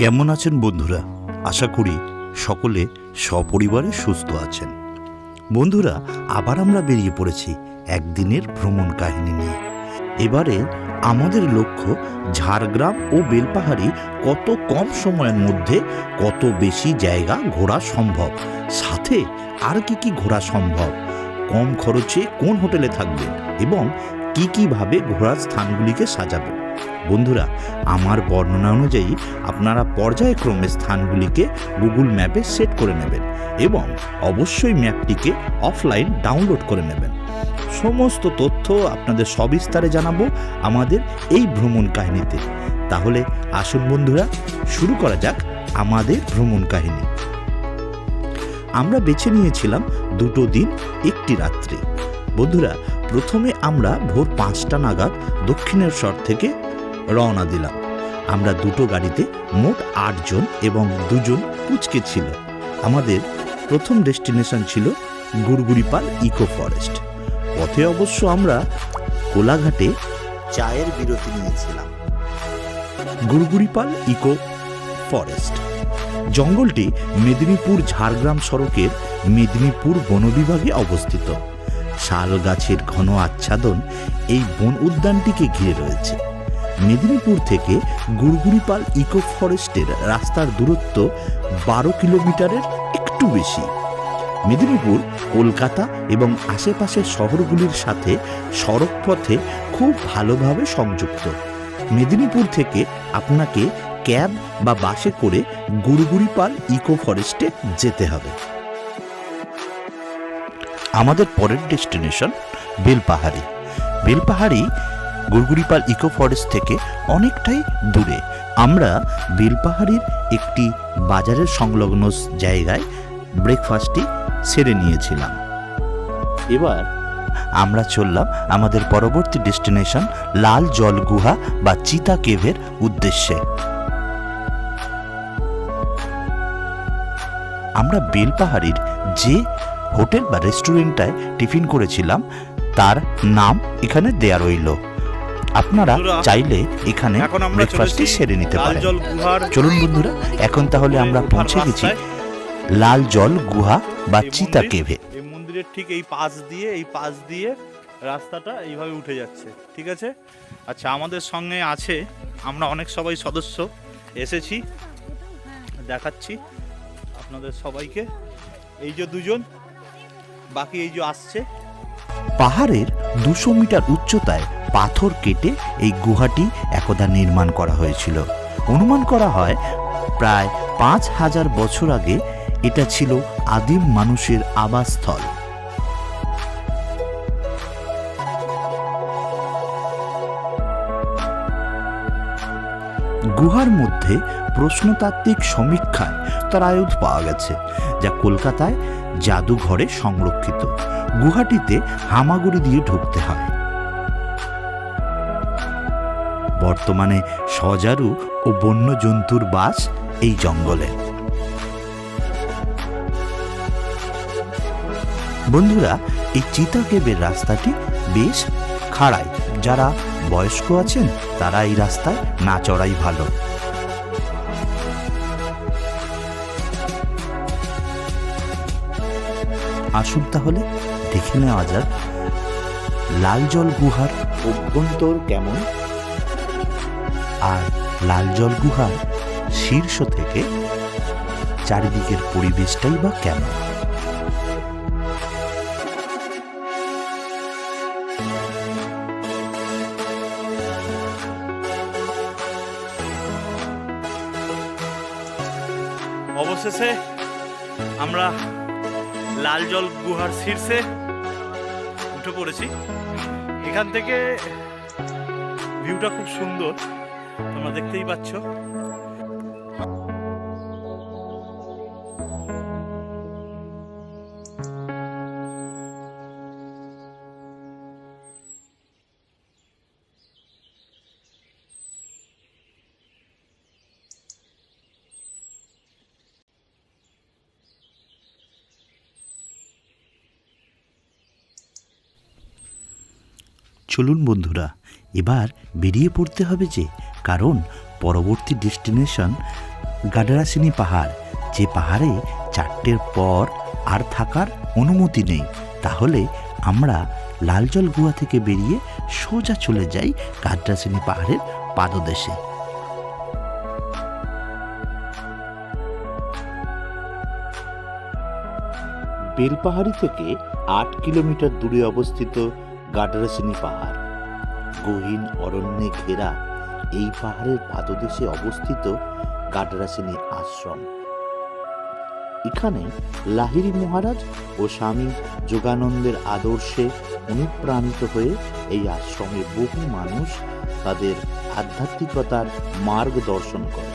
কেমন আছেন বন্ধুরা? আশা করি সকলে সপরিবারে সুস্থ আছেন। বন্ধুরা, আবার আমরা বেরিয়ে পড়েছি একদিনের ভ্রমণ কাহিনী নিয়ে। এবারে আমাদের লক্ষ্য ঝাড়গ্রাম ও বেলপাহাড়ি কত কম সময়ের মধ্যে কত বেশি জায়গা ঘোরা সম্ভব? সাথে আর কি কি ঘোরা সম্ভব? কম খরচে কোন হোটেলে থাকবেন? এবং কি কীভাবে ঘোরার স্থানগুলিকে সাজাবেন? বন্ধুরা, আমার বর্ণনা অনুযায়ী আপনারা পর্যায়ক্রমে স্থানগুলিকে গুগল ম্যাপে সেট করে নেবেন এবং অবশ্যই ম্যাপটিকে অফলাইন ডাউনলোড করে নেবেন। সমস্ত তথ্য আপনাদের সবিস্তারে জানাব আমাদের এই ভ্রমণ কাহিনীতে। তাহলে আসুন বন্ধুরা, শুরু করা যাক আমাদের ভ্রমণ কাহিনী। আমরা বেছে নিয়েছিলাম দুটো দিন, একটি রাত্রি। বন্ধুরা, প্রথমে আমরা ভোর পাঁচটা নাগাদ দক্ষিণেশ্বর থেকে রওনা দিলাম। আমরা দুটো গাড়িতে মোট আটজন এবং দুজন পুচকে ছিল। আমাদের প্রথম ডেস্টিনেশন ছিল গুড়গুড়িপাল ইকো ফরেস্ট। পথে অবশ্য আমরা কোলাঘাটে চায়ের বিরতি নিয়েছিলাম। Gurguripal eco forest. জঙ্গলটি Medinipur Jhargram সড়কের মেদিনীপুর বন বিভাগে অবস্থিত। শাল গাছের ঘন আচ্ছাদন এই বন উদ্যানটিকে ঘিরে রয়েছে। মেদিনীপুর থেকে গুড়গুড়িপাল ইকো ফরেস্টের রাস্তার দূরত্ব বারো কিলোমিটারের একটু বেশি। মেদিনীপুর, কলকাতা এবং আশেপাশের শহরগুলির সাথে সড়ক পথে খুব ভালোভাবে সংযুক্ত। মেদিনীপুর থেকে আপনাকে ক্যাব বা বাসে করে গুড়গুড়িপাল ইকো ফরেস্টে যেতে হবে। আমাদের পরের destination Belpahari. Belpahari Gurguripal eco forest থেকে অনেকটাই দূরে। আমরা বেলপাহাড়ির একটি বাজারের সংলগ্ন জায়গায় ব্রেকফাস্টটি সেরে নিয়েছিলাম। এবার আমরা চললাম আমাদের পরবর্তী ডেস্টিনেশন লাল জল গুহা বা চিতা কেভের উদ্দেশ্যে। আমরা বেলপাহাড়ির যে হোটেল বা রেস্টুরেন্টটায় টিফিন করেছিলাম, তার নাম এখানে দেয়া রইল। আপনারা চাইলে এখানে ব্রেকফাস্টটি সেরে নিতে পারেন। চলুন বন্ধুরা এখন তাহলে আমরা পৌঁছে গেছি লাল জল গুহা বা চিতা কেভে। এই মন্দিরের ঠিক এই পাশ দিয়ে এই পাশ দিয়ে রাস্তাটা এইভাবে উঠে যাচ্ছে ঠিক আছে? আচ্ছা আমাদের সঙ্গে আছে আমরা অনেক সবাই সদস্য এসেছি দেখাচ্ছি আপনাদের সবাইকে। এই যে দুজন বাকি এই যে আসছে। পাহাড়ের দুশো মিটার উচ্চতায় পাথর কেটে এই গুহাটি একদা নির্মাণ করা হয়েছিল। অনুমান করা হয়, প্রায় পাঁচ হাজার বছর আগে এটা ছিল আদিম মানুষের আবাসস্থল। গুহার মধ্যে প্রশ্নতাত্ত্বিক সমীক্ষায় তার আয়ুধ পাওয়া গেছে, যা কলকাতায় জাদুঘরে সংরক্ষিত। গুহাটিতে হামাগুড়ি দিয়ে ঢুকতে হয়। বর্তমানে সজারু ও বন্য জন্তুর বাস এই জঙ্গলে। বন্ধুরা, এই চিতা কেবের রাস্তাটি বেশ খাড়াই। যারা বয়স্ক আছেন, তারা এই রাস্তায় না চড়াই ভালো। আসুন তাহলে দেখে নেওয়া যাক, লাল জল গুহার অভ্যন্তর কেমন? আর লাল জল গুহার শীর্ষ থেকে চারিদিকের পরিবেশটাই বা কেমন? অবশেষে আমরা লাল জল গুহার শীর্ষে উঠে পড়েছি। এখান থেকে ভিউটা খুব সুন্দর। তোমরা দেখতেই পাচ্ছ। চলুন বন্ধুরা, এবার বেরিয়ে পড়তে হবে যে, কারণ পরবর্তী ডেস্টিনেশন গাডারাসিনী পাহাড়, যে পাহাড়ে চারটের পর আর থাকার অনুমতি নেই। তাহলে আমরা লালজল গুহা থেকে বেরিয়ে সোজা চলে যাই গাড্রাসিনী পাহাড়ের পাদদেশে। বেলপাহাড়ি থেকে আট কিলোমিটার দূরে অবস্থিত গাডরাসিনী পাহাড়। গহীন অরণ্যে ঘেরা এই পাহাড়ের পাদদেশে অবস্থিত গাডরাসিনী আশ্রম। এখানে লাহিড়ী মহারাজ ও স্বামী যোগানন্দের আদর্শে অনুপ্রাণিত হয়ে এই আশ্রমে বহু মানুষ তাদের আধ্যাত্মিকতার মার্গ দর্শন করে।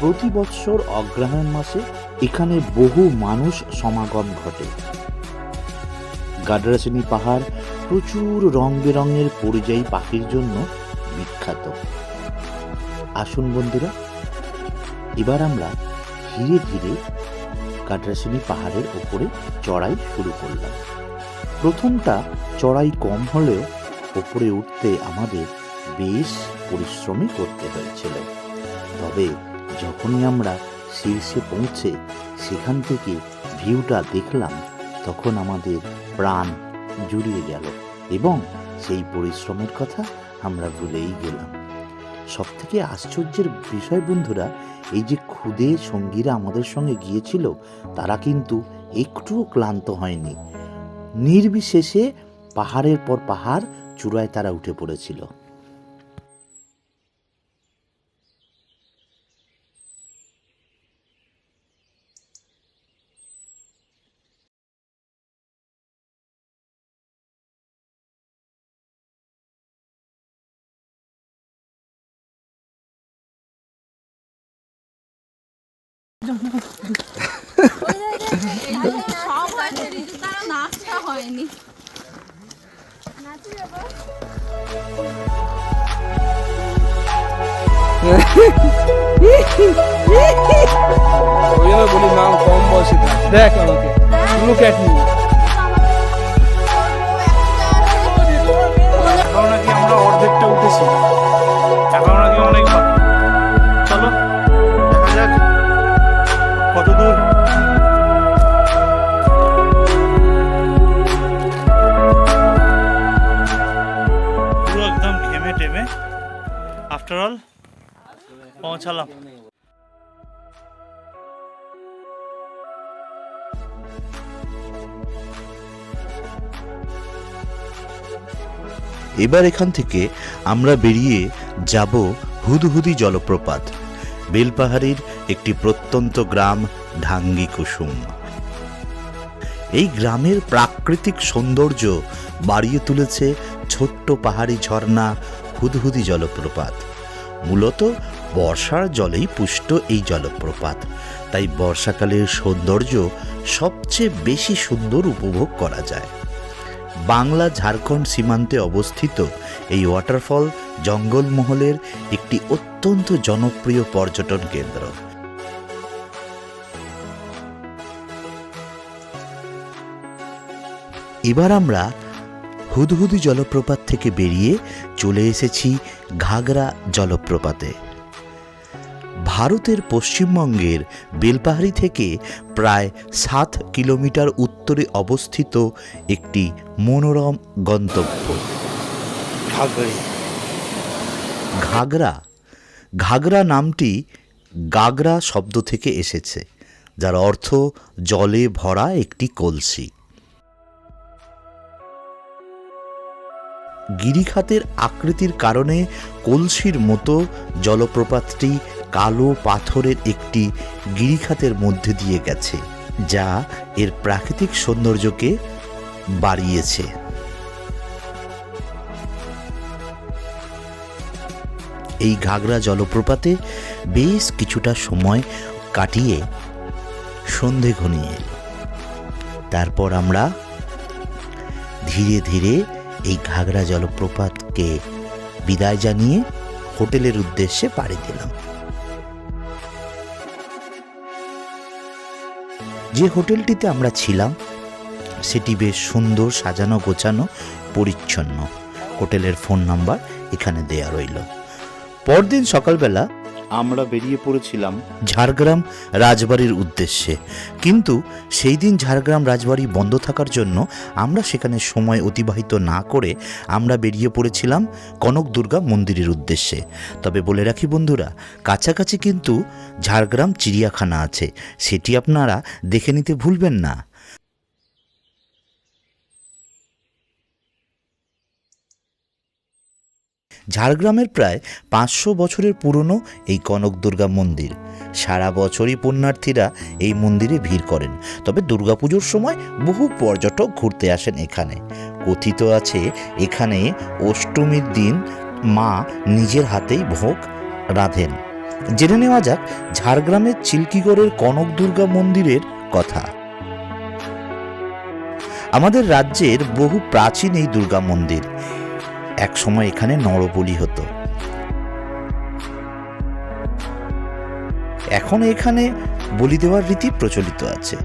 প্রতি বৎসর অগ্রহায়ণ মাসে এখানে বহু মানুষ সমাগম ঘটে। গাডরাসিনী পাহাড় প্রচুর রং বেরঙের পরিযায়ী পাখির জন্য বিখ্যাত। আসুন বন্ধুরা, এবার আমরা ধীরে ধীরে গাডরাসিনী পাহাড়ের ওপরে চড়াই শুরু করলাম। প্রথমটা চড়াই কম হলেও ওপরে উঠতে আমাদের বেশ পরিশ্রমই করতে হয়েছিল। তবে যখনই আমরা শীর্ষে পৌঁছে সেখান থেকে ভিউটা দেখলাম, তখন আমাদের প্রাণ জুড়িয়ে গেল এবং সেই পরিশ্রমের কথা আমরা ভুলেই গেলাম। সব থেকে আশ্চর্যের বিষয় বন্ধুরা, এই যে ক্ষুদে সঙ্গীরা আমাদের সঙ্গে গিয়েছিল, তারা কিন্তু একটুও ক্লান্ত হয়নি। নির্বিশেষে পাহাড়ের পর পাহাড়, চূড়ায় তারা উঠে পড়েছিল। হয়নি ওই জন্য বলি নাম কম বয়সে দেখ আমাকে লুক অ্যাট মি আমরা অর্ধেকটা উঠেছি? আফটার অল পৌঁছালাম এবার এখান থেকে আমরা বেরিয়ে যাব হুদহুদি জলপ্রপাত, বেলপাহাড়ির একটি প্রত্যন্ত গ্রাম ঢাঙ্গি কুসুম। এই গ্রামের প্রাকৃতিক সৌন্দর্য বাড়িয়ে তুলেছে ছোট্ট পাহাড়ি ঝর্ণা হুদহুদি জলপ্রপাত। মূলত বর্ষার জলেই পুষ্ট এই জলপ্রপাত। তাই বর্ষাকালের সৌন্দর্য সবচেয়ে বেশি সুন্দর উপভোগ করা যায়। বাংলা ঝাড়খণ্ড সীমান্তে অবস্থিত এই ওয়াটারফল জঙ্গলমহলের একটি অত্যন্ত জনপ্রিয় পর্যটন কেন্দ্র। এবার আমরা হুদহুদি জলপ্রপাত থেকে বেরিয়ে চলে এসেছি ঘাগরা জলপ্রপাতে। ভারতের পশ্চিমবঙ্গের বেলপাহাড়ি থেকে প্রায় সাত কিলোমিটার উত্তরে অবস্থিত একটি মনোরম গন্তব্য। ঘাগরা ঘাগরা নামটি গাগরা শব্দ থেকে এসেছে যার অর্থ জলে ভরা একটি কলসি। গিরিখাতের আকৃতির কারণে কলসির মতো জলপ্রপাতটি কালো পাথরের একটি গিরিখাতের মধ্যে দিয়ে গেছে, যা এর প্রাকৃতিক সৌন্দর্যকে বাড়িয়েছে। এই ঘাগরা জলপ্রপাতে বেশ কিছুটা সময় কাটিয়ে সন্ধে ঘনিয়ে তারপর আমরা ধীরে ধীরে এই ঘাগরা জলপ্রপাতকে বিদায় জানিয়ে হোটেলের উদ্দেশ্যে পাড়ি দিলাম। যে হোটেলটিতে আমরা ছিলাম, সেটি বেশ সুন্দর, সাজানো, গোছানো, পরিচ্ছন্ন। হোটেলের ফোন নাম্বার এখানে দেয়া রইল। পরদিন সকালবেলা আমরা বেরিয়ে পড়েছিলাম ঝাড়গ্রাম রাজবাড়ির উদ্দেশ্যে। কিন্তু সেই দিন ঝাড়গ্রাম রাজবাড়ি বন্ধ থাকার জন্য আমরা সেখানে সময় অতিবাহিত না করে আমরা বেরিয়ে পড়েছিলাম কনক দুর্গা মন্দিরের উদ্দেশ্যে। তবে বলে রাখি বন্ধুরা, কাছাকাছি কিন্তু ঝাড়গ্রাম চিড়িয়াখানা আছে। সেটি আপনারা দেখে নিতে ভুলবেন না। ঝাড়গ্রামের প্রায় পাঁচশো বছরের পুরনো এই কনক দুর্গা মন্দির। সারা বছরই পুণ্যার্থীরা এই মন্দিরে ভিড় করেন। তবে দুর্গাপুজোর সময় বহু পর্যটক ঘুরতে আসেন এখানে। কথিত আছে, এখানে অষ্টমীর দিন মা নিজের হাতেই ভোগ রাঁধেন। জেনে নেওয়া যাক ঝাড়গ্রামের চিল্কিগড়ের কনক দুর্গা মন্দিরের কথা। আমাদের রাজ্যের বহু প্রাচীন এই দুর্গা মন্দির। এক সময় এখানে নরবলি হতো। এখন এখানে বলি দেওয়ার রীতি প্রচলিত আছে।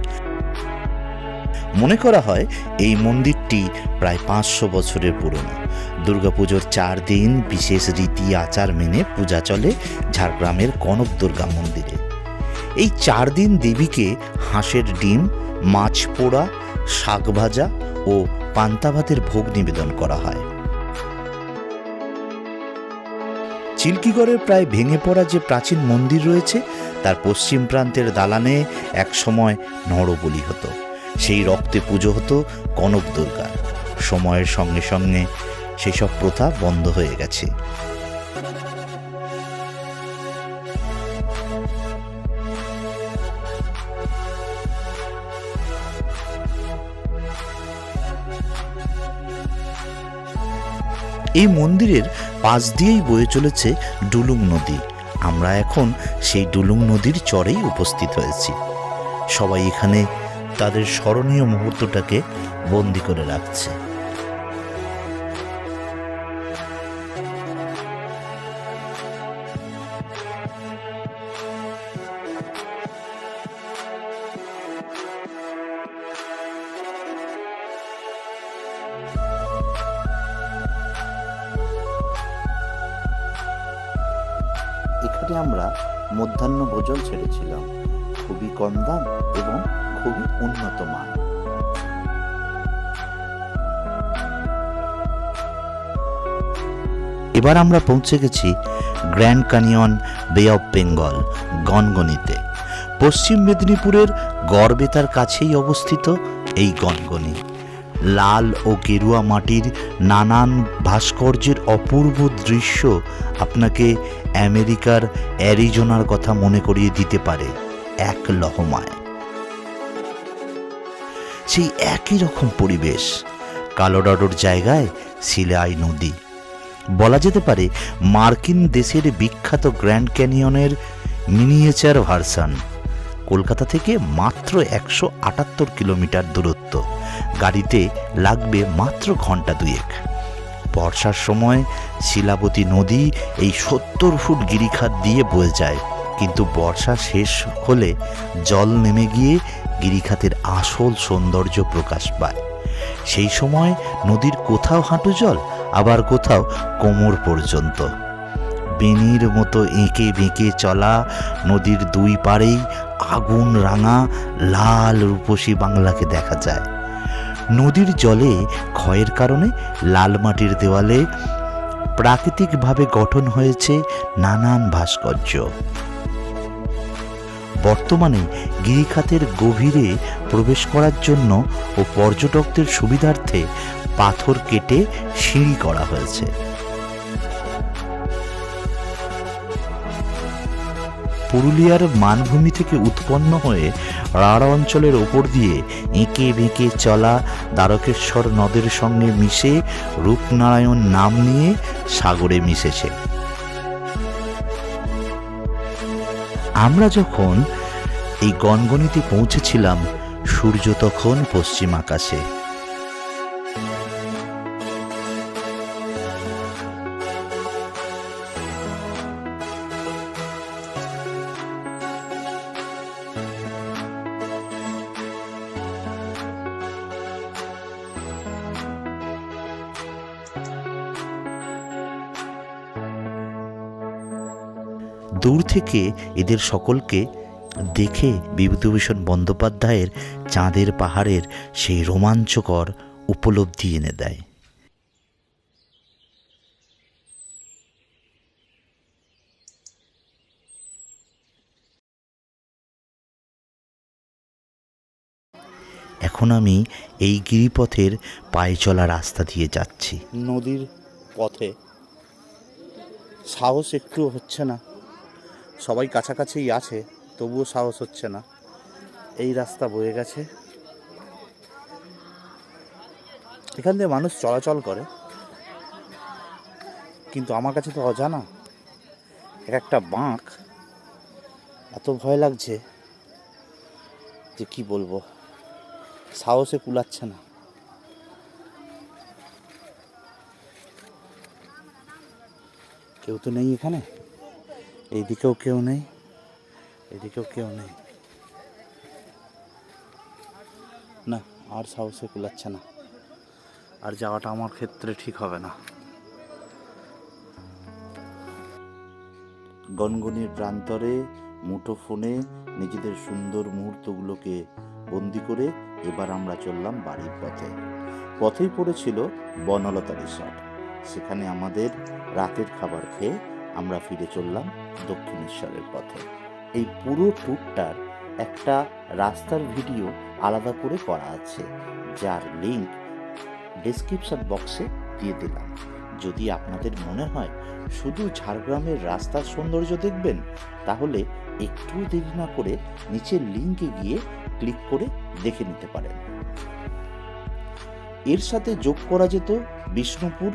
মনে করা হয় এই মন্দিরটি প্রায় পাঁচশো বছরের পুরনো। দুর্গাপুজোর চার দিন বিশেষ রীতি, আচার মেনে পূজা চলে ঝাড়গ্রামের কনক দুর্গা মন্দিরে। এই চার দিন দেবীকে হাঁসের ডিম, মাছ পোড়া, শাক ভাজা ও পান্তা ভাতের ভোগ নিবেদন করা হয়। চিল্কিগড়ের প্রায় ভেঙে পড়া যে প্রাচীন মন্দির রয়েছে, তার পশ্চিম প্রান্তের দালানে এক সময় নরবলি হতো। সেই রক্তে পুজো হতো কনক দুর্গা সময়ের সঙ্গে সঙ্গে সেসব প্রথা বন্ধ হয়ে গেছে। এই মন্দিরের পাশ দিয়েই বয়ে চলেছে ডুলুং নদী। আমরা এখন সেই ডুলুং নদীর চরেই উপস্থিত হয়েছি। সবাই এখানে তাদের স্মরণীয় মুহূর্তটাকে বন্দি করে রাখছে। এবার আমরা পৌঁছে গেছি গ্র্যান্ড কানিয়ন বে অফ বেঙ্গল, গনগনিতে। পশ্চিম মেদিনীপুরের গড়বেতার কাছেই অবস্থিত এই গনগনি। লাল ও গেরুয়া মাটির নানান ভাস্কর্যের অপূর্ব দৃশ্য আপনাকে আমেরিকার অ্যারিজোনার কথা মনে করিয়ে দিতে পারে এক লহমায়। সেই একই রকম পরিবেশ, কালোডাডোর জায়গায় সিলাই নদী। বলা যেতে পারে মার্কিন দেশের বিখ্যাত গ্র্যান্ড ক্যানিয়নের মিনিয়েচার ভার্সন। কলকাতা থেকে মাত্র একশো আটাত্তর কিলোমিটার দূরত্ব। গাড়িতে লাগবে মাত্র ঘণ্টা দুয়েক। বর্ষার সময় শিলাবতী নদী এই সত্তর ফুট গিরিখাত দিয়ে বয়ে যায়। কিন্তু বর্ষা শেষ হলে জল নেমে গিয়ে গিরিখাতের আসল সৌন্দর্য প্রকাশ পায়। সেই সময় নদীর কোথাও হাঁটু জল আবার কোথাও কোমর পর্যন্ত। বেনির মতো এঁকে বেঁকে চলা নদীর দুই পাড়েই আগুন রাঙা লাল রূপসী বাংলাকে দেখা যায়। নদীর জলে ক্ষয়ের কারণে লাল মাটির দেওয়ালে প্রাকৃতিকভাবে গঠন হয়েছে নানান ভাস্কর্য। বর্তমানে গিরিখাতের গভীরে প্রবেশ করার জন্য ও পর্যটকদের সুবিধার্থে পাথর কেটে সিঁড়ি করা হয়েছে। পুরুলিয়ার মানভূমি থেকে উৎপন্ন হয়ে রাঢ় অঞ্চলের ওপর দিয়ে এঁকে বেঁকে চলা দ্বারকেশ্বর নদের সঙ্গে মিশে রূপনারায়ণ নাম নিয়ে সাগরে মিশেছে। আমরা যখন এই গনগনিতে পৌঁছেছিলাম, সূর্য তখন পশ্চিম আকাশে। দূর থেকে এদের সকলকে দেখে বিভূতিভূষণ বন্দ্যোপাধ্যায়ের চাঁদের পাহাড়ের সেই রোমাঞ্চকর উপলব্ধি এনে দেয়। এখন আমি এই গিরিপথের পায়ে চলা রাস্তা দিয়ে যাচ্ছি। নদীর পথে। সাহস একটু হচ্ছে না। সবাই কাছাকাছিই আছে, তবুও সাহস হচ্ছে না। এই রাস্তা বয়ে গেছে। এখান দিয়ে মানুষ চলাচল করে। কিন্তু আমার কাছে তো অজানা, এক একটা বাঁক, এত ভয় লাগছে যে কি বলব, সাহসে কুলাচ্ছে না। কেউ তো নেই এখানে? এইদিকেও কেউ নেই এদিকেও কেউ নেই। না, আর সাহসে কুলাচ্ছে না। আর যাওয়াটা আমার ক্ষেত্রে ঠিক হবে না। গনগনির প্রান্তরে, মুঠো ফোনে নিজেদের সুন্দর মুহূর্তগুলোকে বন্দি করে এবার আমরা চললাম বাড়ির পথে। পথেই পড়েছিল বনলতা রিসর্ট। সেখানে আমাদের রাতের খাবার খেয়ে আমরা ফিরে চললাম দক্ষিণেশ্বরের পথে। এই পুরো ট্যুরটার একটা রাস্তার ভিডিও আলাদা করে করা আছে, যার লিঙ্ক ডেসক্রিপশন বক্সে দিয়ে দিলাম। যদি আপনাদের মনে হয় শুধু ঝাড়গ্রামের রাস্তার সৌন্দর্য দেখবেন, তাহলে একটু দেরি না করে নিচের লিঙ্কে গিয়ে ক্লিক করে দেখে নিতে পারেন। এর সাথে যোগ করা যেত বিষ্ণুপুর।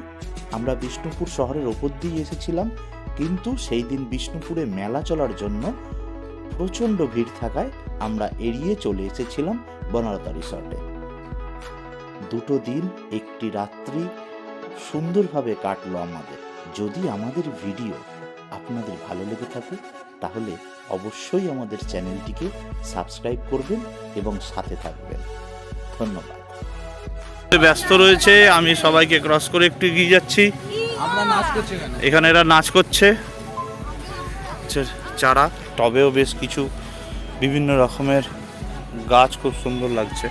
আমরা বিষ্ণুপুর শহরের ওপর দিয়ে এসেছিলাম। কিন্তু সেই দিন বিষ্ণুপুরে মেলা চলার জন্য প্রচণ্ড ভিড় থাকায় আমরা এড়িয়ে চলে এসেছিলাম বনলতা রিসর্টে দুটো দিন, একটি রাত্রি সুন্দরভাবে কাটলো আমাদের। যদি আমাদের ভিডিও আপনাদের ভালো লেগে থাকে, তাহলে অবশ্যই আমাদের চ্যানেলটিকে সাবস্ক্রাইব করবেন এবং সাথে থাকবেন। ধন্যবাদ। ব্যস্ত রয়েছে, আমি সবাইকে ক্রস করে একটু এগিয়ে যাচ্ছি। এখানে এরা নাচ করছে। চারা, টবেও বেশ কিছু বিভিন্ন রকমের গাছ খুব সুন্দর লাগছে।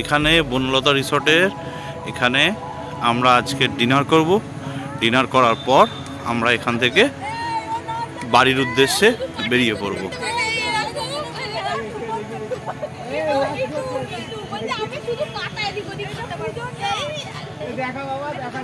এখানে বনলতা রিসর্টের, এখানে আমরা আজকে ডিনার করব। ডিনার করার পর আমরা এখান থেকে বাড়ির উদ্দেশ্যে বেরিয়ে পড়ব। দেখা বাবা দেখা